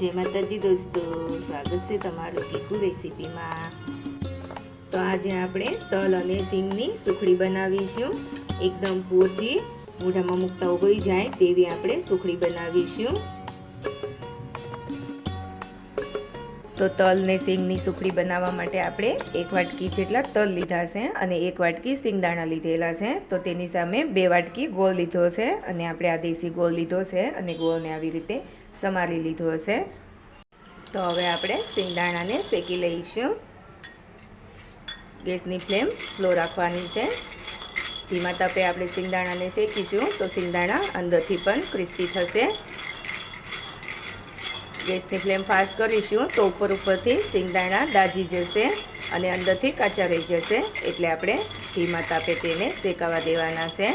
જય માતાજી દોસ્તો, સ્વાગત છે તમારું કીકુ રેસીપીમાં. તો આજે આપણે તલ અને સિંગની સુખડી બનાવીશું. એકદમ પોચી, મોઢામાં મૂકતા ઉગળી જાય તેવી આપણે સુખડી બનાવીશું. તો તલ ને સિંગની સુખડી બનાવવા માટે આપણે એક વાટકી જેટલા તલ લીધા છે અને એક વાટકી સિંગદાણા લીધેલા છે. તો તેની સામે બે વાટકી ગોળ લીધો છે અને આપણે આ દેશી ગોળ લીધો છે અને ગોળને આવી રીતે સમારી લીધો છે. તો હવે આપણે સિંગદાણાને શેકી લઈશું. ગેસની ફ્લેમ સ્લો રાખવાની છે. ધીમા તપે આપણે સિંગદાણાને શેકીશું તો સિંગદાણા અંદરથી પણ ક્રિસ્પી થશે. ગેસની ફ્લેમ ફાસ્ટ કરીશું તો ઉપર ઉપરથી સિંગદાણા દાજી જશે અને અંદરથી કાચા રહી જશે એટલે આપણે ધીમા તાપે તેને શેકાવા દેવાના છે.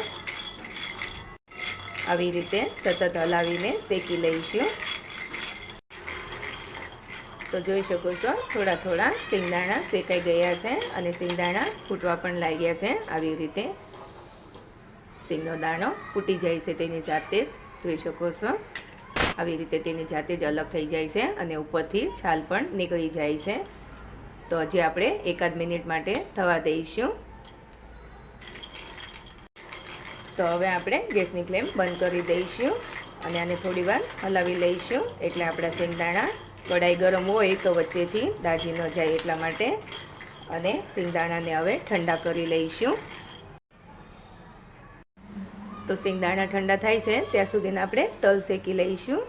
આવી રીતે સતત હલાવીને શેકી લઈશું. તો જોઈ શકો છો, થોડા થોડા સિંગદાણા શેકાઈ ગયા છે અને સિંગદાણા ફૂટવા પણ લાગ્યા છે. આવી રીતે સિંગનો દાણો ફૂટી જાય છે તેની જાતે જ. જોઈ શકો છો. આવી રીતે તેની જાતે જ અલગ થઈ જાય છે અને ઉપરથી છાલ પણ નીકળી જાય છે. તો હજી આપણે એકાદ મિનિટ માટે થવા દઈશું. તો હવે આપણે ગેસની ફ્લેમ બંધ કરી દઈશું અને આને થોડી વાર હલાવી લઈશું. એટલે આપણા સિંગદાણા કઢાઈ ગરમ હોય તો વચ્ચેથી દાજી ન જાય એટલા માટે. અને સિંગદાણાને હવે ઠંડા કરી લઈશું. તો સિંગદાણા ઠંડા થાય છે, ત્યાં સુધીને આપણે તલ શેકી લઈશું.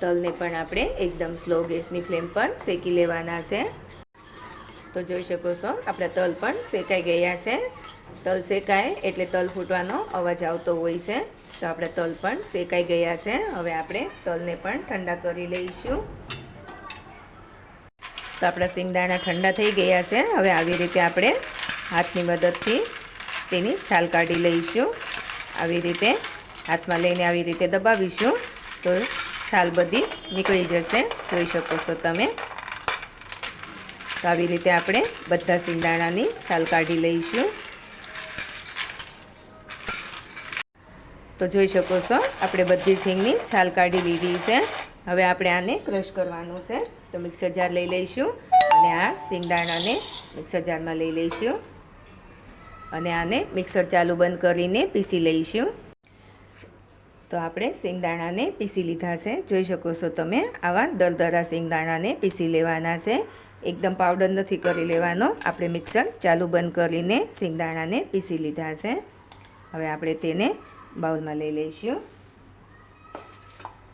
તલને પણ આપણે એકદમ સ્લો ગેસની ફ્લેમ પર શેકી લેવાના છે. તો જોઈ શકો છો, આપણા તલ પણ શેકાઈ ગયા છે. તલ શેકાય એટલે તલ ફૂટવાનો અવાજ આવતો હોય છે. તો આપણા તલ પણ શેકાઈ ગયા છે. હવે આપણે તલને પણ ઠંડા કરી લઈશું. તો આપણા સિંગદાણા ઠંડા થઈ ગયા છે. હવે આવી રીતે આપણે હાથની મદદથી તેની છાલ કાઢી લઈશું. આવી રીતે હાથમાં લઈને આવી રીતે દબાવીશું તો છાલ બધી નીકળી જશે. જોઈ શકો છો તમે. તો આવી રીતે આપણે બધા સિંગદાણાની છાલ કાઢી લઈશું. તો જોઈ શકો છો, આપણે બધી સિંગની છાલ કાઢી લીધી છે. હવે આપણે આને ક્રશ કરવાનું છે. તો મિક્સર જાર લઈ લઈશું અને આ સિંગદાણાને મિક્સર જારમાં લઈ લઈશું. અને આને મિક્સર ચાલુ બંધ કરીને પીસી લઈશું. તો આપણે સિંગદાણાને પીસી લીધા છે. જોઈ શકો છો તમે, આવા દરદરા સિંગદાણાને પીસી લેવાના છે. એકદમ પાવડર નથી કરી લેવાનો. આપણે મિક્સર ચાલુ બંધ કરીને સિંગદાણાને પીસી લીધા છે. હવે આપણે તેને બાઉલમાં લઈ લઈશું.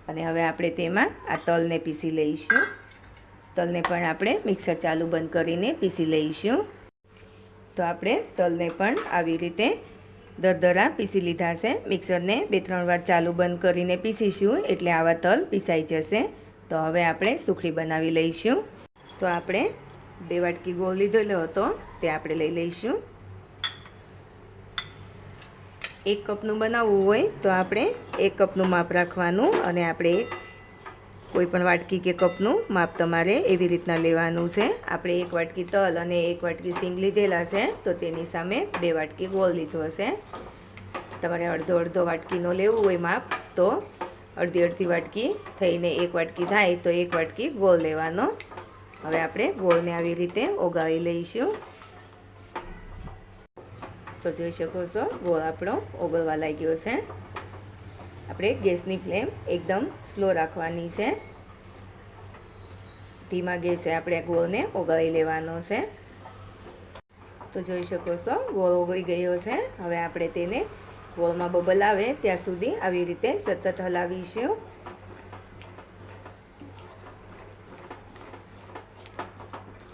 અને હવે આપણે તેમાં આ તલને પીસી લઈશું. તલને પણ આપણે મિક્સર ચાલુ બંધ કરીને પીસી લઈશું. તો આપણે તલને પણ આવી રીતે દરદરા પીસી લીધા છે. મિક્સરને બે ત્રણ વાર ચાલુ બંધ કરીને પીસીશું એટલે આવા તલ પીસાઈ જશે. તો હવે આપણે સુખડી બનાવી લઈશું. તો આપણે બે વાટકી ગોળ લીધેલો હતો, તે આપણે લઈ લઈશું. એક કપનું બનાવવું હોય તો આપણે એક કપનું માપ રાખવાનું અને આપણે કોઈ પણ વાટકી કે કપનું માપ તમારે એવી રીતના લેવાનું છે. આપણે એક વાટકી તલ અને એક વાટકી સિંગ લીધેલા છે, તો તેની સામે બે વાટકી ગોળ લીધો હશે. તમારે અડધો અડધો વાટકીનો લેવું હોય માપ, તો અડધી અડધી વાટકી થઈને એક વાટકી થાય, તો એક વાટકી ગોળ લેવાનો. હવે આપણે ગોળને આવી રીતે ઓગાળી લઈશું. તો જોઈ શકો છો, ગોળ આપણો ઓગળવા લાગ્યો છે. આપણે ગેસની ફ્લેમ એકદમ સ્લો રાખવાની છે. ધીમા ગેસે આપણે ગોળને ઓગાળી લેવાનો છે. તો જોઈ શકો છો, ગોળ ઓગળી ગયો છે. હવે આપણે તેને ગોળમાં બબલ આવે ત્યાં સુધી આવી રીતે સતત હલાવીશું.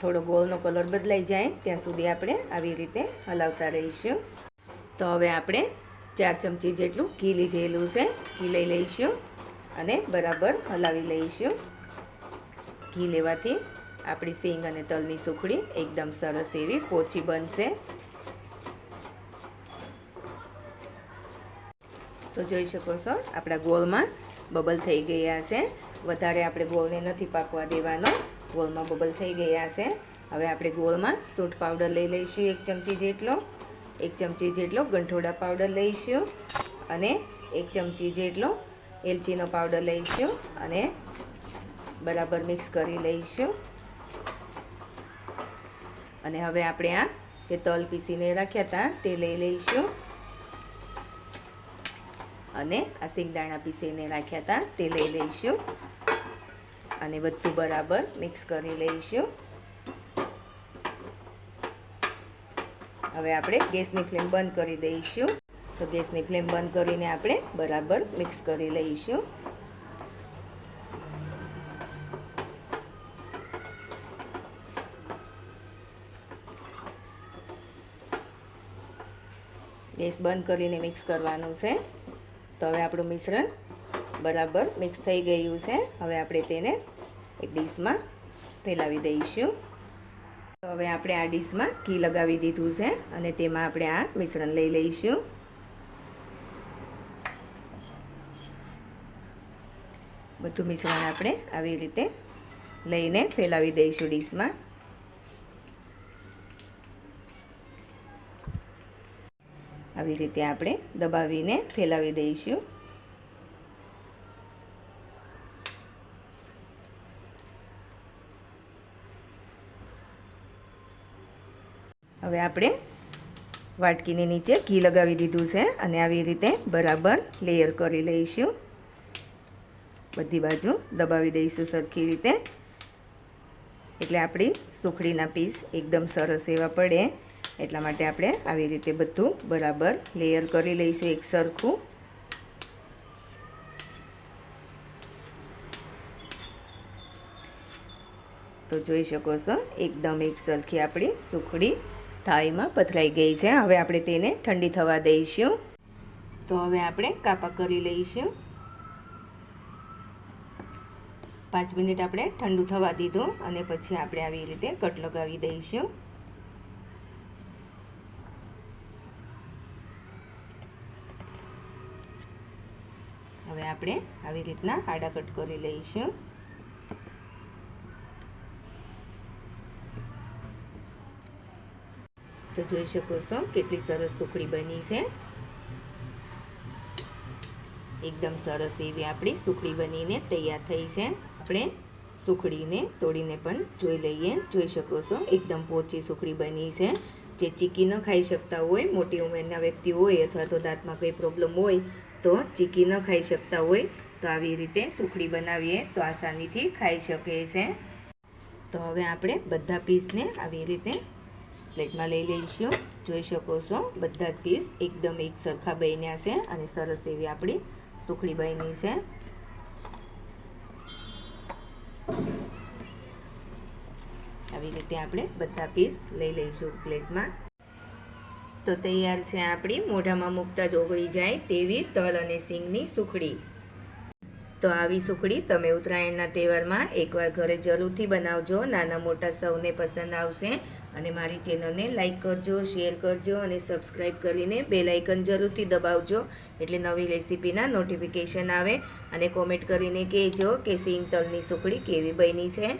થોડો ગોળનો કલર બદલાઈ જાય ત્યાં સુધી આપણે આવી રીતે હલાવતા રહીશું. તો હવે આપણે ચાર ચમચી જેટલું ઘી લીધેલું છે. ઘી લઈ લઈશું અને બરાબર હલાવી લઈશું. ઘી લેવાથી આપણી સિંગ અને તલની સુખડી એકદમ સરસ એવી પોચી બનશે. તો જોઈ શકો છો, આપણા ગોળમાં બબલ થઈ ગયા છે. વધારે આપણે ગોળને નથી પાકવા દેવાનો. ગોળમાં બબલ થઈ ગયા છે. હવે આપણે ગોળમાં સૂંઠ પાવડર લઈ લઈશું એક ચમચી જેટલો. એક ચમચી જેટલો ગંઠોડા પાવડર લઈશું અને એક ચમચી જેટલો એલચીનો પાવડર લઈશું અને બરાબર મિક્સ કરી લઈશું. અને હવે આપણે આ જે તલ પીસીને રાખ્યા હતા તે લઈ લઈશું. અને આ સિંગદાણા પીસીને રાખ્યા હતા તે લઈ લઈશું. અને બધું બરાબર મિક્સ કરી લઈશું. હવે આપણે ગેસની ફ્લેમ બંધ કરી દઈશું. તો ગેસની ફ્લેમ બંધ કરીને આપણે બરાબર મિક્સ કરી લઈશું. ગેસ બંધ કરીને મિક્સ કરવાનું છે. તો હવે આપણું મિશ્રણ બરાબર મિક્સ થઈ ગયું છે. હવે આપણે તેને એક ડીશમાં ફેલાવી દઈશું. હવે આપણે આ ડીશમાં ઘી લગાવી દીધું છે અને તેમાં આપણે આ મિશ્રણ લઈ લઈશું. બધું મિશ્રણ આપણે આવી રીતે લઈને ફેલાવી દઈશું ડીશમાં. આવી રીતે આપણે દબાવીને ફેલાવી દઈશું. હવે આપણે વાટકીની નીચે ઘી લગાવી દીધું છે અને આવી રીતે બરાબર લેયર કરી લઈશું. બધી બાજુ દબાવી દઈશું સરખી રીતે. એટલે આપણી સુખડીના પીસ એકદમ સરસ એવા પડે. એટલા માટે આપણે આવી રીતે બધું બરાબર લેયર કરી લઈશું એક સરખું. તો જોઈ શકો છો, એકદમ એક સરખી આપણી સુખડી થાળીમાં પથરાઈ ગઈ છે. હવે આપણે તેને ઠંડી થવા દઈશું. તો હવે આપણે કાપા કરી લઈશું. પાંચ મિનિટ આપણે ઠંડુ થવા દીધું અને પછી આપણે આવી રીતે કટ લગાવી દઈશું. હવે આપણે આવી રીતના આડા કટ કરી લઈશું. તો જોઈ શકો છો કેટલી સરસ સુખડી બની છે. એકદમ સરસ એવી આપણી સુખડી બનીને તૈયાર થઈ છે. આપણે સુખડીને તોડીને પણ જોઈ લઈએ. જોઈ શકો છો એકદમ પોચી સુખડી બની છે. જે ચીકી ન ખાઈ શકતા હોય, મોટી ઉંમરના વ્યક્તિ હોય અથવા તો દાંતમાં કંઈ પ્રોબ્લેમ હોય, તો ચીકી ન ખાઈ શકતા હોય, તો આવી રીતે સુખડી બનાવીએ તો આસાનીથી ખાઈ શકે છે. તો હવે આપણે બધા પીસને આવી રીતે પ્લેટમાં લઈ લઈશું. જોઈ શકો છો, બધા જ પીસ એકદમ એક સરખા બન્યા છે અને સરસ એવી આપણી સુખડી બની છે. આવી રીતે આપણે બધા પીસ લઈ લઈશું પ્લેટમાં. તો તૈયાર છે આપણી. મોઢામાં મૂકતા જ ઓગળી જાય તેવી તલ અને સિંગની સુખડી. તો આવી સુખડી તમે ઉત્તરાયણના તહેવારમાં એકવાર ઘરે જરૂરથી બનાવજો. નાના મોટા સૌને પસંદ આવશે અને મારી ચેનલને લાઇક કરજો, શેર કરજો અને સબસ્ક્રાઈબ કરીને બે લાઇકન જરૂરથી દબાવજો એટલે નવી રેસીપીના નોટિફિકેશન આવે અને કોમેન્ટ કરીને કહેજો કે સિંગ તલની સુખડી કેવી બની છે.